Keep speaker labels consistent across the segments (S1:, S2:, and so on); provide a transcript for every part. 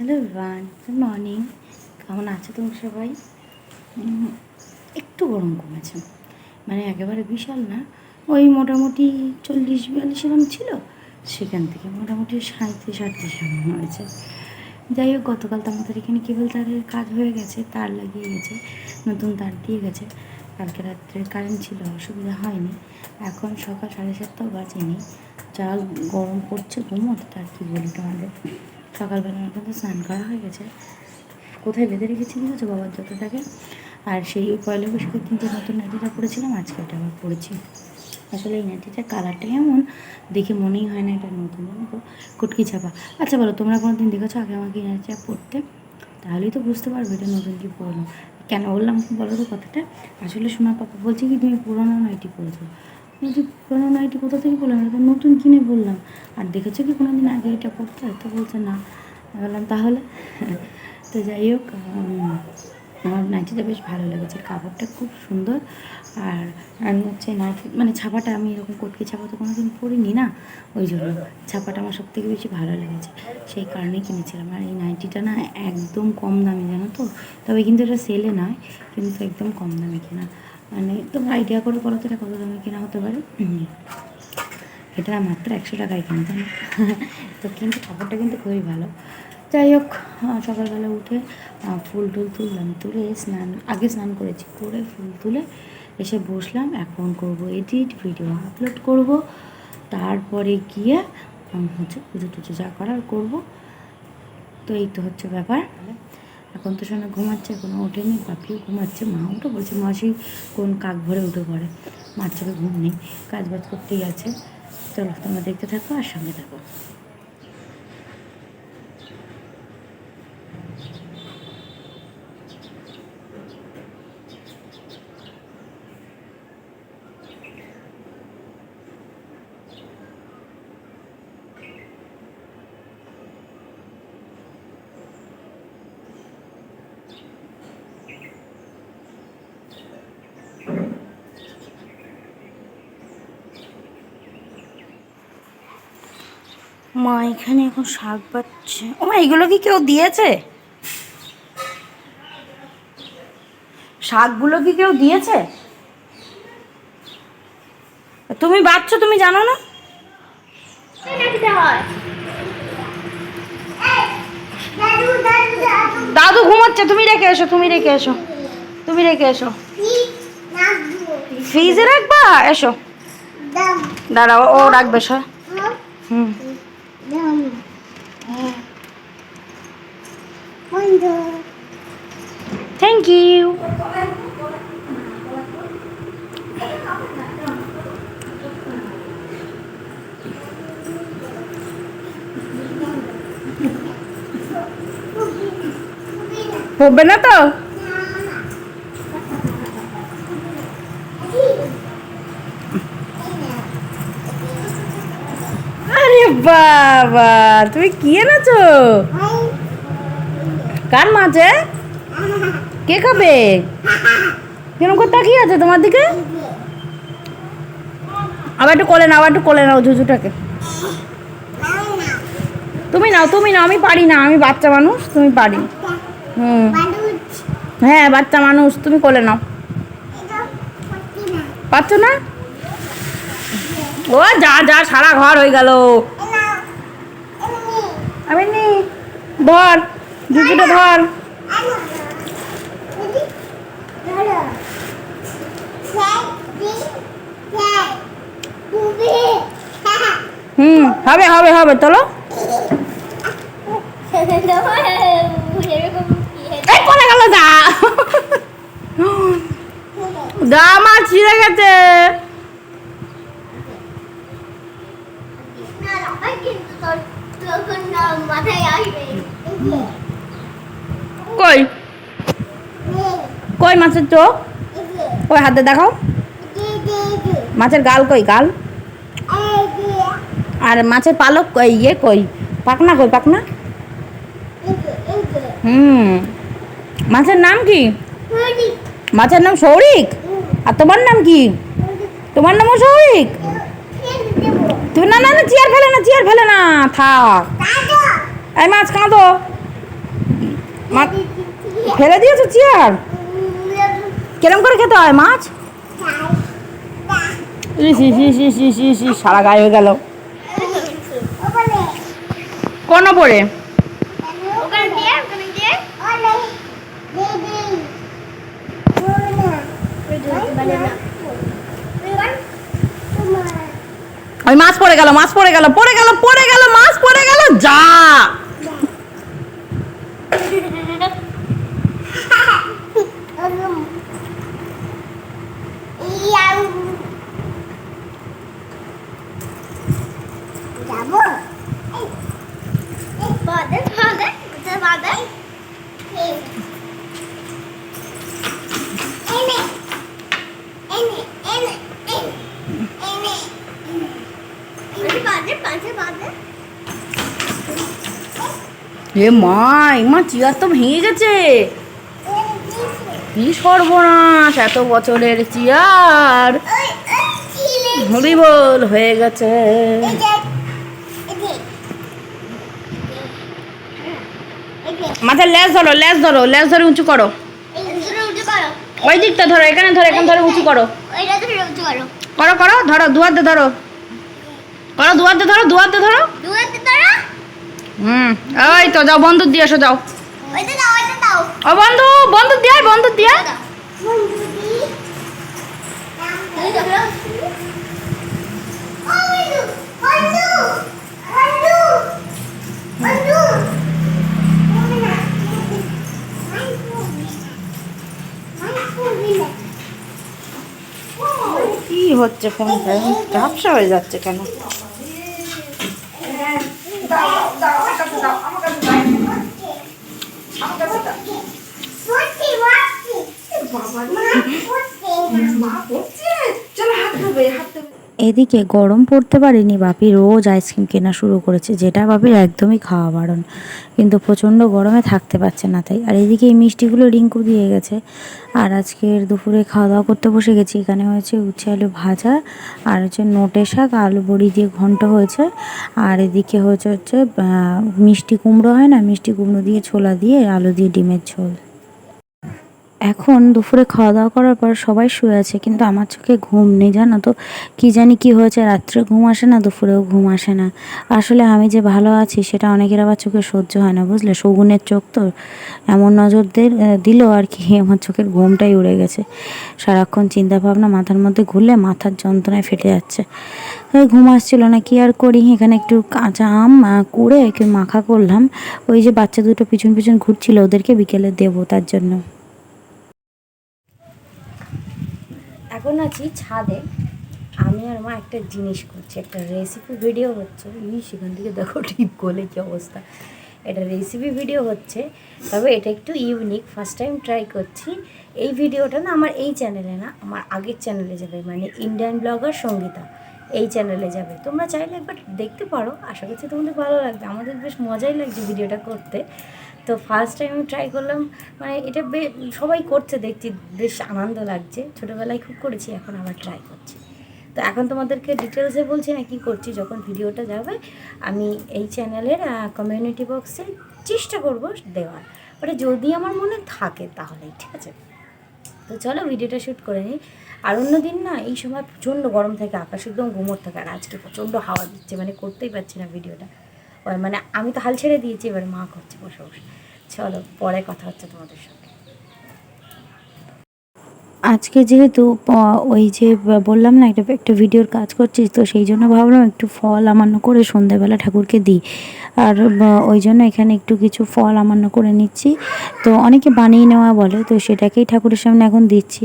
S1: Hello everyone, good morning. কেমন আছো তোমরা সবাই? একটু গরম কমেছে। মানে একেবারে বিশাল না? ওই মোটামুটি চল্লিশ বিয়াল্লিশ এরকম ছিল। সেখান থেকে মোটামুটি সাঁত্রিশ আটত্রিশ এরকম হয়েছে। যাই হোক, গতকাল তো আমাদের এখানে কেবল তারের কাজ হয়ে গেছে, তার লাগিয়ে গেছে, নতুন তার দিয়ে গেছে। কালকে রাত্রে কারেন্ট ছিল, অসুবিধা হয়নি। এখন সকাল সাড়ে সাতটাও বাজেনি। যা গরম পড়ছে ঘুমোতে, তার কি বলি তোমাদের? সকালবেলা আমার কিন্তু স্নান করা হয়ে গেছে। কোথায় বেঁধে রেখেছি দেখেছ বাবার যতটাকে? আর সেই পয়লা বৈশাখের দিন যে নতুন নাইটিটা পরেছিলাম আজকে ওটা আবার পরেছি আসলে এই নাইটিটার কালারটা এমন দেখে মনেই হয় না এটা নতুন, জানো তো? কুটকি ছাপা আচ্ছা বলো, তোমরা কোনো দিন দেখেছ আগে আমাকে এই নাইটিটা পরতে তাহলেই তো বুঝতে পারবে এটা নতুন কি পুরনো। কেন বললাম বলো তো কথাটা? আসলে সোনা পাপা বলছে কি, তুমি পুরোনো নাইটি পরেছো বলছি পুরোনো নাইটি কোথা থেকে বললাম এটা নতুন কিনে বললাম। আর দেখেছ কি কোনো দিন আগে এটা পরতে তো বলছে, না। বললাম, তাহলে? তো যাই হোক আমার নাইটিটা বেশ ভালো লেগেছে। কাপড়টা খুব সুন্দর। আর আমি হচ্ছে নাইটি মানে ছাপাটা আমি এরকম কটকি ছাপা তো কোনো দিন পরিনি না? ওই জন্য ছাপাটা আমার সব থেকে বেশি ভালো লেগেছে। সেই কারণেই কিনেছিলাম। আর এই নাইটিটা না একদম কম দামি, জানো তো? তবে কিন্তু এটা সেলে নয়, কিন্তু একদম কম দামে কেনা। মানে তোমরা আইডিয়া করে বলো তো এটা কত দামে কেনা হতে পারে। এটা মাত্র একশো টাকায় কিনতাম তো কিন্তু কাপড়টা কিন্তু খুবই ভালো। যাই হোক সকালবেলা উঠে ফুল টুল তুললাম, তুলে স্নান, আগে স্নান করেছি, করে ফুল তুলে এসে বসলাম, এখন করব এডিট ভিডিও আপলোড করব, তারপরে গিয়ে হচ্ছে পুজো টুজো যা করার করব। তো এই তো হচ্ছে ব্যাপার। এখন তো সোনা ঘুমাচ্ছে এখনও ওঠেনি পাপিও ঘুমাচ্ছে। মা উঠে বলছে, মাসি কোন কাক ভরে উঠে পড়ে? মার চোখে ঘুম নেই, কাজ বাজ করতেই আছে। চলো তোমরা দেখতে থাকো আর সঙ্গে থাকো। মা, এখানে এখন শাক পাচ্ছে ও মা, এগুলো কি কেউ দিয়েছে? শাকগুলো কি কেউ দিয়েছে? তুমি বাচ্চ তুমি জানো না? দাদু ঘুমাচ্ছে, তুমি রেখে এসো, তুমি রেখে এসো, তুমি রেখে এসো। ফ্রিজে রাখবা? এসো। দাঁড়াও, ও রাখবে, সর। হুম। থ্যাংক ইউ হবে না তো আরে বাবা তুমি কি এনেছো কার মাছে কে খাবে? কেরম করে তাকিয়ে আছে তোমার দিকে? আবার একটু কোলে নাও আবার একটু কোলে নাও ঝুঝুটাকে। তুমি নাও তুমি নাও আমি পারি না আমি বাচ্চা মানুষ তুমি পারি। হুম। হ্যাঁ বাচ্চা মানুষ তুমি কোলে নাও। পাচ্ছ না? ও যা যা সারা ঘর হয়ে গেল। আমি নি ধর। জুজুটা ধর। হুম হবে হবে হবে চলো। এই কোলে গেল যা। গা মাছ ছিঁড়ে গেছে।
S2: মাথায় আসবে।
S1: কই? কই মাছের চোখ? কই হাতে দেখাও। মাছের গাল কই, গাল? আর মাছের পালক কই ইয়ে কই? পাকনা কই পাকনা হুম। মাছের নাম কি? মাছের নাম সৌরিক আর তোমার নাম কি? তোমার নামও সৌরিক তুমি না না না, চেয়ার ফেলে না, চেয়ার ফেলে না, থাক। এই মাছ কাঁদো।
S3: ফেলে দিয়েছ চেয়ার? কিরম করে খেতে হয় মাছ? সারা গায়ে হয়ে গেল। কোন
S4: দিয়ে
S3: ওই মাছ পড়ে গেল, মাছ পড়ে গেল পড়ে গেল পড়ে গেল, মাছ পড়ে গেল, যা! এ মা মা চেয়ার তো ভেঙে গেছে। কি সর্বনাশ এত বছরের চেয়ার।
S4: ওই ওই ছিলে।
S3: হরি বল হয়ে গেছে
S4: এদিকে এদিকে
S3: মাথায় লেজ ধরো লেজ ধরো লেজ ধরে উঁচু করো। ওই দিকটা ধরো এখানে ধরো এখানে ধরো উঁচু করো।
S4: করো
S3: করো ধরো দুয়াতে ধরো। করো দুয়ারতে ধরো দুয়াতে ধরো।
S4: ধরো
S3: হুম ওই তো যাও বন্ধু দিয়ে এসো যাও। ও বন্ধু বন্ধু দিয়ে বন্ধু দিয়ে আয়।
S4: বন্ধুদি এই ধরো ও বন্ধু বন্ধু বন্ধু বন্ধু
S3: কি হচ্ছে ফোনটা ঝাপসা হয়ে যাচ্ছে কেন
S4: বসি বসি
S1: এদিকে গরম পড়তে পারেনি বাপি, রোজ আইসক্রিম কেনা শুরু করেছে, যেটা বাপির একদমই খাওয়া বারণ। কিন্তু প্রচণ্ড গরমে থাকতে পারছে না তাই। আর এদিকে এই মিষ্টিগুলো রিঙ্কু দিয়ে গেছে। আর আজকের দুপুরে খাওয়া দাওয়া করতে বসে গেছি। এখানে হয়েছে উচ্ছে আলু ভাজা, আর হচ্ছে নোটে শাক, আলু বড়ি দিয়ে ঘন্ট হয়েছে। আর এদিকে হচ্ছে হচ্ছে মিষ্টি কুমড়ো হয় না, মিষ্টি কুমড়ো দিয়ে ছোলা দিয়ে আলু দিয়ে ডিমের ঝোল। এখন দুপুরে খাওয়া দাওয়া করার পর সবাই শুয়ে আছে, কিন্তু আমার চোখে ঘুম নেই, জানো তো? কি জানি কি হয়েছে, রাত্রে ঘুম আসে না, দুপুরেও ঘুম আসে না। আসলে আমি যে ভালো আছি সেটা অনেকের আবার চোখে সহ্য হয় না, বুঝলে? শগুনের চোখ তো এমন নজর দিল আর কি, আমার চোখের ঘুমটাই উড়ে গেছে। সারাক্ষণ চিন্তা ভাবনা মাথার মধ্যে ঘুরলে মাথার যন্ত্রণায় ফেটে যাচ্ছে। ওই ঘুম আসছিল না, কি আর করি? এখানে একটু কাঁচা আম কুড়ে একটু মাখা করলাম। ওই যে বাচ্চা দুটো পিছন পিছন ঘুরছিল, ওদেরকে বিকেলে দেবো তার জন্য।
S3: এখন আছি ছাদে। আমি আর মা একটা জিনিস করছি, একটা রেসিপি ভিডিও হচ্ছে। এই সেখান থেকে দেখো ঠিক গোলে কি অবস্থা। এটা রেসিপি ভিডিও হচ্ছে, তবে এটা একটু ইউনিক ফার্স্ট টাইম ট্রাই করছি। এই ভিডিওটা না আমার এই চ্যানেলে না, আমার আগের চ্যানেলে যাবে মানে ইন্ডিয়ান ব্লগার সঙ্গীতা এই চ্যানেলে যাবে। তোমরা চাইলে একবার দেখতে পারো, আশা করছি তোমাদের ভালো লাগবে। আমাদের বেশ মজাই লাগছে ভিডিওটা করতে। তো ফার্স্ট টাইম আমি ট্রাই করলাম মানে এটা বে- সবাই করছে দেখছি, বেশ আনন্দ লাগছে। ছোটোবেলায় খুব করেছি, এখন আবার ট্রাই করছি। তো এখন তোমাদেরকে ডিটেলসে বলছি না কি করছি, যখন ভিডিওটা যাবে, আমি এই চ্যানেলের কমিউনিটি বক্সে চেষ্টা করব দেওয়ার। ওটা যদি আমার মনে থাকে তাহলেই, ঠিক আছে? তো চলো ভিডিওটা শ্যুট করে নিই। আর অন্য দিন না, এই সময় প্রচণ্ড গরম থাকে, আকাশ একদম ঘুমোর থাকে, আর আজকে প্রচণ্ড হাওয়া দিচ্ছে মানে করতেই পারছি না ভিডিওটা। মানে আমি তো হাল ছেড়ে দিয়েছি, এবার মা করছে বসে বসে। চলো, পরে কথা হচ্ছে তোমাদের সাথে
S1: আজকে যেহেতু ওই যে বললাম না, একটা একটা ভিডিওর কাজ করছিস তো সেই জন্য ভাবলাম একটু ফল আমান্য করে সন্ধ্যাবেলা ঠাকুরকে দিই। আর ওই জন্য এখানে একটু কিছু ফল আমান্য করে নিচ্ছি। তো অনেকে বানিয়ে নেওয়া বলে, তো সেটাকেই ঠাকুরের সামনে এখন দিচ্ছি।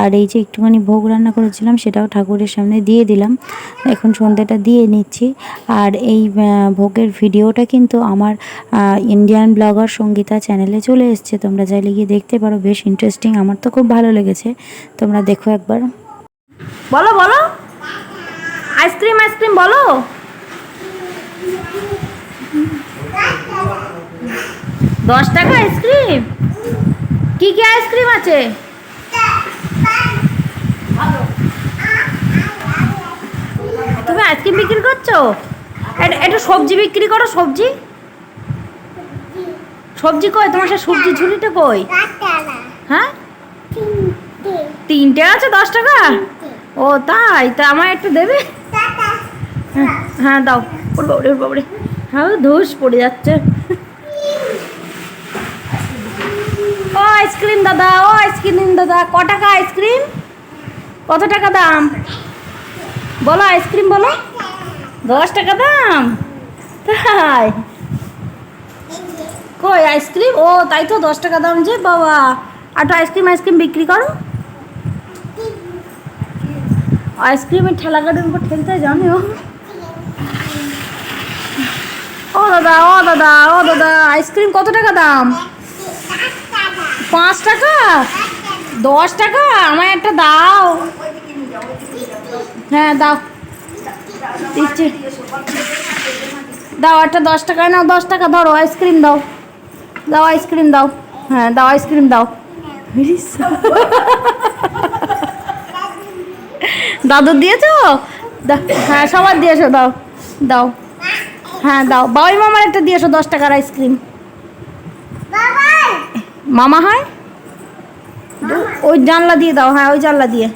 S1: আর এই যে একটুখানি ভোগ রান্না করেছিলাম, সেটাও ঠাকুরের সামনে দিয়ে দিলাম। এখন সন্ধ্যাটা দিয়ে নিচ্ছি। আর এই ভোগের ভিডিওটা কিন্তু আমার ইন্ডিয়ান ব্লগার সঙ্গীতা চ্যানেলে চলে এসছে। তোমরা চাইলে গিয়ে দেখতে পারো, বেশ ইন্টারেস্টিং আমার তো খুব ভালো লেগেছে। তোমরা দেখো একবার।
S3: বলো বলো। আইসক্রিম আইসক্রিম বলো। দশ টাকা আইসক্রিম? কি কি আইসক্রিম আছে? তুমি আইসক্রিম বিক্রি করছ? এটা- সবজি বিক্রি করো সবজি? সবজি কই? তোমার সে সবজি ঝুড়িটা কই? হ্যাঁ?
S4: তিনটে
S3: আছে দশ টাকা? ও তাই? তা আমায় একটু দেবে? হ্যাঁ, হ্যাঁ দাও। ওর বাবরে বাবরে। হ্যাঁ ধুস, পড়ে যাচ্ছে। ও, আইসক্রিম দাদা, ও, আইসক্রিম দাদা, ক টাকা আইসক্রিম? কত টাকা দাম? বলো আইসক্রিম, বলো। দশ টাকা দাম? তাই। কই, আইসক্রিম? ও, তাই তো দশ টাকা দাম যে, বাবা। আর তো আইসক্রিম আইসক্রিম বিক্রি করো? আইসক্রিমের ঠেলা উপর ঠেলতে হয় জানো ও দাদা, ও দাদা ও দাদা, আইসক্রিম কত টাকা দাম? পাঁচ টাকা? দশ টাকা? আমায় একটা দাও। হ্যাঁ দাও। দিচ্ছি। দাও, একটা দশ টাকা, নাও, দশ টাকা, ধরো, আইসক্রিম দাও। দাও, আইসক্রিম দাও। হ্যাঁ দাও, আইসক্রিম দাও। দাদুর দিয়েছ? হ্যাঁ সবার দিয়েছ, দাও দাও। হ্যাঁ দাও। বাবাই মামার একটা দিয়েছ দশ টাকার আইসক্রিম মামা হয়? ওই জানলা দিয়ে দাও হ্যাঁ ওই জানলা দিয়ে।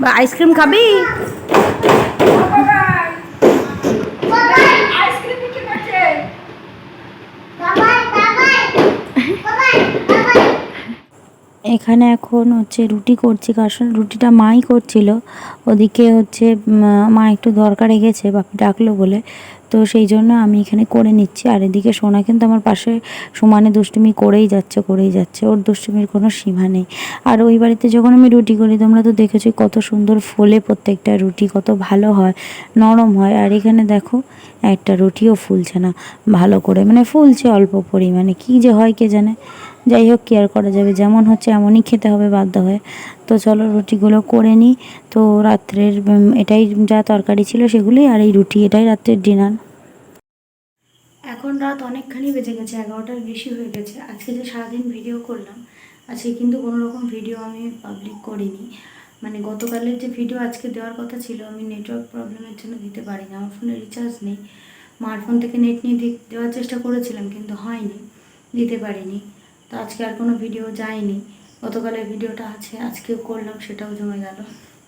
S3: বা আইসক্রিম খাবি
S4: বাবাই আইসক্রিম বিক্রি করছে বাবাই বাবাই বাবাই বাবাই
S1: এখানে এখন হচ্ছে রুটি করছি কারণ রুটিটা মাই করছিল। ওদিকে হচ্ছে মা একটু দরকারে গেছে বাপি ডাকলো বলে। তো সেই জন্য আমি এখানে করে নিচ্ছি। আর এদিকে সোনা কিন্তু আমার পাশে সমানে দুষ্টুমি করেই যাচ্ছে করেই যাচ্ছে। ওর দুষ্টুমির কোনো সীমা নেই। আর ওই বাড়িতে যখন আমি রুটি করি, তোমরা তো দেখেছ কত সুন্দর ফোলে প্রত্যেকটা রুটি, কত ভালো হয়, নরম হয়। আর এখানে দেখো, একটা রুটিও ফুলছে না। ভালো করে মানে ফুলছে অল্প পরিমাণে। কী যে হয় কে জানে? যাই হোক কেয়ার করা যাবে, যেমন হচ্ছে এমনই খেতে হবে বাধ্য হয়ে। তো চলো রুটিগুলো করে নিই। তো রাত্রের এটাই যা তরকারি ছিল সেগুলোই আর এই রুটি, এটাই রাত্রের ডিনার।
S3: এখন রাত অনেকখানি বেজে গেছে, এগারোটার বেশি হয়ে গেছে। আজকে যে সারাদিন ভিডিও করলাম, আজকে কিন্তু কোনো রকম ভিডিও আমি পাবলিক করিনি। মানে গতকালের যে ভিডিও আজকে দেওয়ার কথা ছিল, আমি নেটওয়ার্ক প্রবলেমের জন্য দিতে পারিনি। আমার ফোনে রিচার্জ নেই। মার ফোন থেকে নেট নিয়ে দেওয়ার চেষ্টা করেছিলাম, কিন্তু হয়নি। দিতে পারিনি। তো আজকে আর কোনো ভিডিও যায়নি। গতকালের ভিডিওটা আছে, আজকেও করলাম, সেটাও জমে গেল।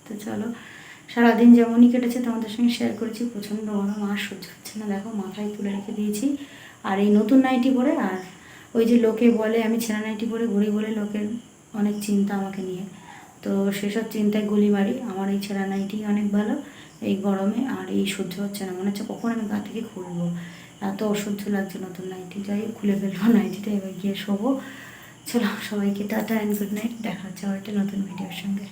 S3: তো চলো, সারাদিন যেমনই কেটেছে তোমাদের সঙ্গে শেয়ার করেছি, প্রচণ্ড গরম, আর সহ্য হচ্ছে না। দেখো, মাথায় তুলে রেখে দিয়েছি। আর এই নতুন নাইটি পরে, আর ওই যে লোকে বলে, আমি ছেঁড়া নাইটি পরে ঘুরি বলে লোকের অনেক চিন্তা আমাকে নিয়ে। তো সেসব চিন্তায় গুলি মারি, আমার এই ছেঁড়া নাইটি অনেক ভালো, এই গরমে, আর এই সহ্য হচ্ছে না। মনে হচ্ছে কখন আমি গা থেকে খুলবো। এত অসহ্য লাগছে নতুন নাইটি যাই খুলে ফেলব নাইটিটা এবার গিয়ে শোবো। চলো, সবাইকে টাটা অ্যান্ড গুড নাইট দেখা হচ্ছে আবার একটা নতুন ভিডিওর সঙ্গে।